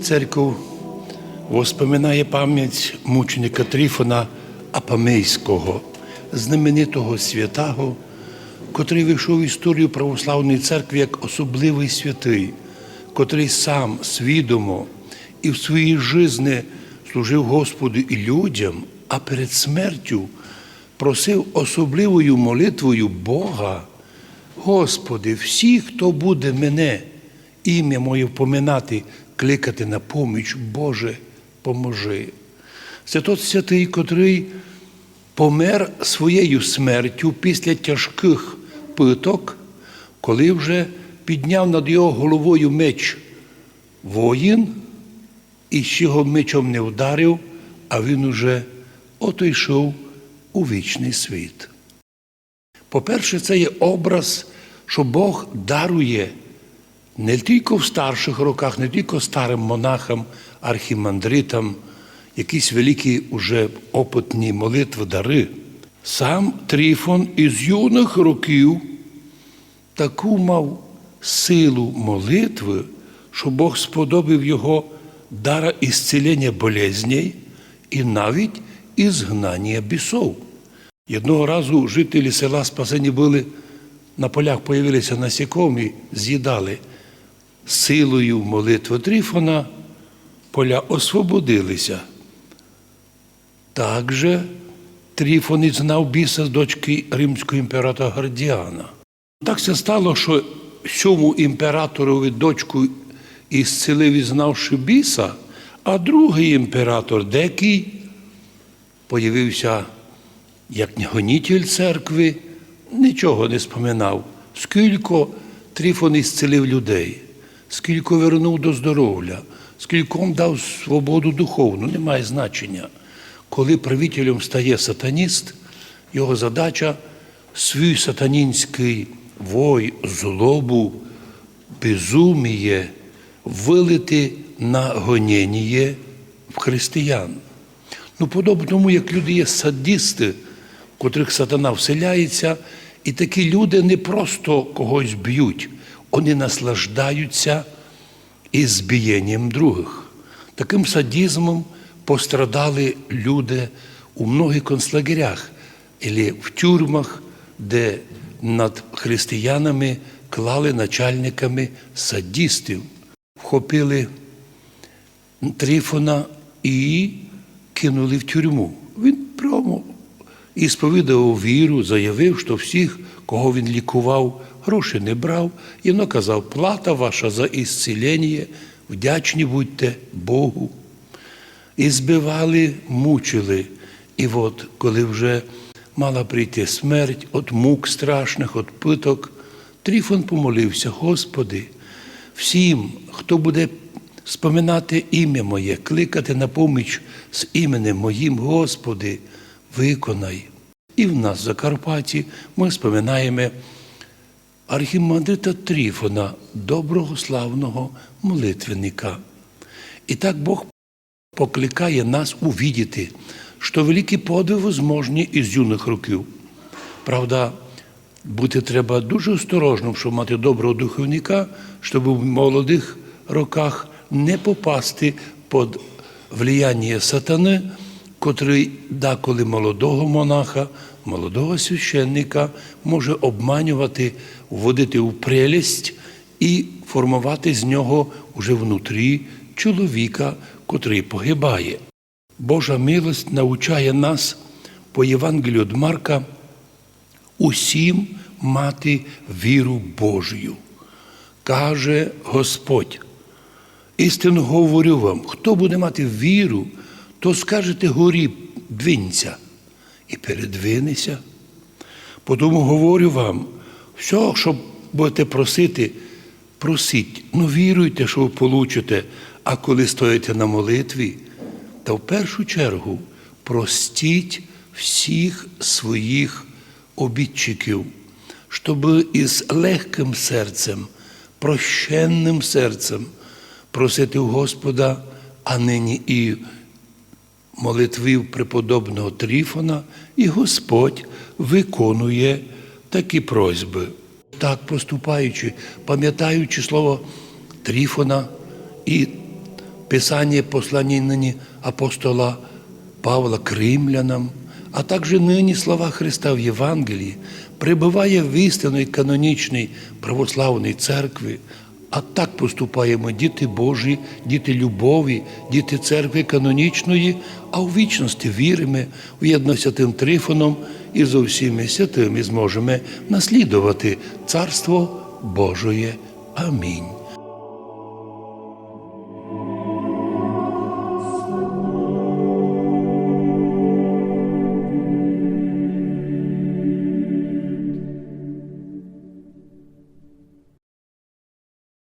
Церков воспоминає пам'ять мученика Тріфона Апамейського, знаменитого святого, котрий вийшов в історію православної церкви як особливий святий, котрий сам свідомо і в своїй житті служив Господу і людям, а перед смертю просив особливою молитвою Бога. Господи, всі, хто буде мене, ім'я моє впоминати, кликати на поміч, Боже, поможи. Це тот святий, котрий помер своєю смертю після тяжких питок, коли вже підняв над його головою меч воїн, і ще його мечом не вдарив, а він уже отойшов у вічний світ. По-перше, це є образ, що Бог дарує не тільки в старших роках, не тільки старим монахам, архімандритам, якісь великі уже опитні молитви, дари. Сам Тріфон із юних років таку мав силу молитви, що Бог сподобав його дара ісцілення болезней і навіть ізгнання бісов. Одного разу жителі села Спасені були на полях появилися насікомі, з'їдали силою молитви Тріфона, поля освободилися. Также Тріфон і знав біса з дочки римського імператора Гардіана. Так це стало, що сьому імператорові дочку ісцелив і знавши біса, а другий імператор, декий, появився як гонітель церкви, нічого не споминав, скільки Тріфон ісцелив людей, скільки вернув до здоров'я, скільком дав свободу духовну, немає значення. Коли правителем стає сатаніст, його задача свій сатанінський вой, злобу, безуміє вилити на гонєніє в християн. Ну, подобно тому, як люди є садісти, в котрих сатана вселяється, і такі люди не просто когось б'ють, вони наслаждаються із збієнням других. Таким садізмом пострадали люди у многих концлагерях або в тюрмах, де над християнами клали начальниками садістів, вхопили Трифона і кинули в тюрму. І сповідав віру, заявив, що всіх, кого він лікував, гроші не брав, і воно казав, плата ваша за ісцілення, вдячні будьте Богу. І збивали, мучили. І от, коли вже мала прийти смерть від мук страшних, від питок, Тріфон помолився, Господи, всім, хто буде споминати ім'я моє, кликати на поміч з іменем моїм, Господи, виконай. І в нас в Закарпатті ми споминаємо архімандрита Тріфона, доброго славного молитвенника. І так Бог покликає нас увідіти, що великі подвиги возможні із юних років. Правда, бути треба дуже осторожним, щоб мати доброго духовника, щоб в молодих роках не попасти під влияння сатани, котрий деколи молодого монаха, молодого священника може обманювати, вводити у прелість і формувати з нього уже внутрі чоловіка, котрий погибає. Божа милость навчає нас по Євангелію від Марка усім мати віру Божою. Каже Господь. Істинно говорю вам, хто буде мати віру, то скажете горі, двинься, і передвинеся. Тому говорю вам, все, що будете просити, просіть, ну віруйте, що ви получите, а коли стоїте на молитві, то в першу чергу простіть всіх своїх обідчиків, щоб із легким серцем, прощенним серцем просити у Господа, а нині і молитвів преподобного Тріфона, і Господь виконує такі просьби. Так поступаючи, пам'ятаючи слово Тріфона і Писання послання нині апостола Павла к римлянам, а також нині слова Христа в Євангелії, прибуває в істинної канонічній православної церкви, а так поступаємо діти Божі, діти любові, діти церкви канонічної, а у вічності віримо у єдно святим Трифоном і зо всіми святими зможемо наслідувати Царство Божоє. Амінь.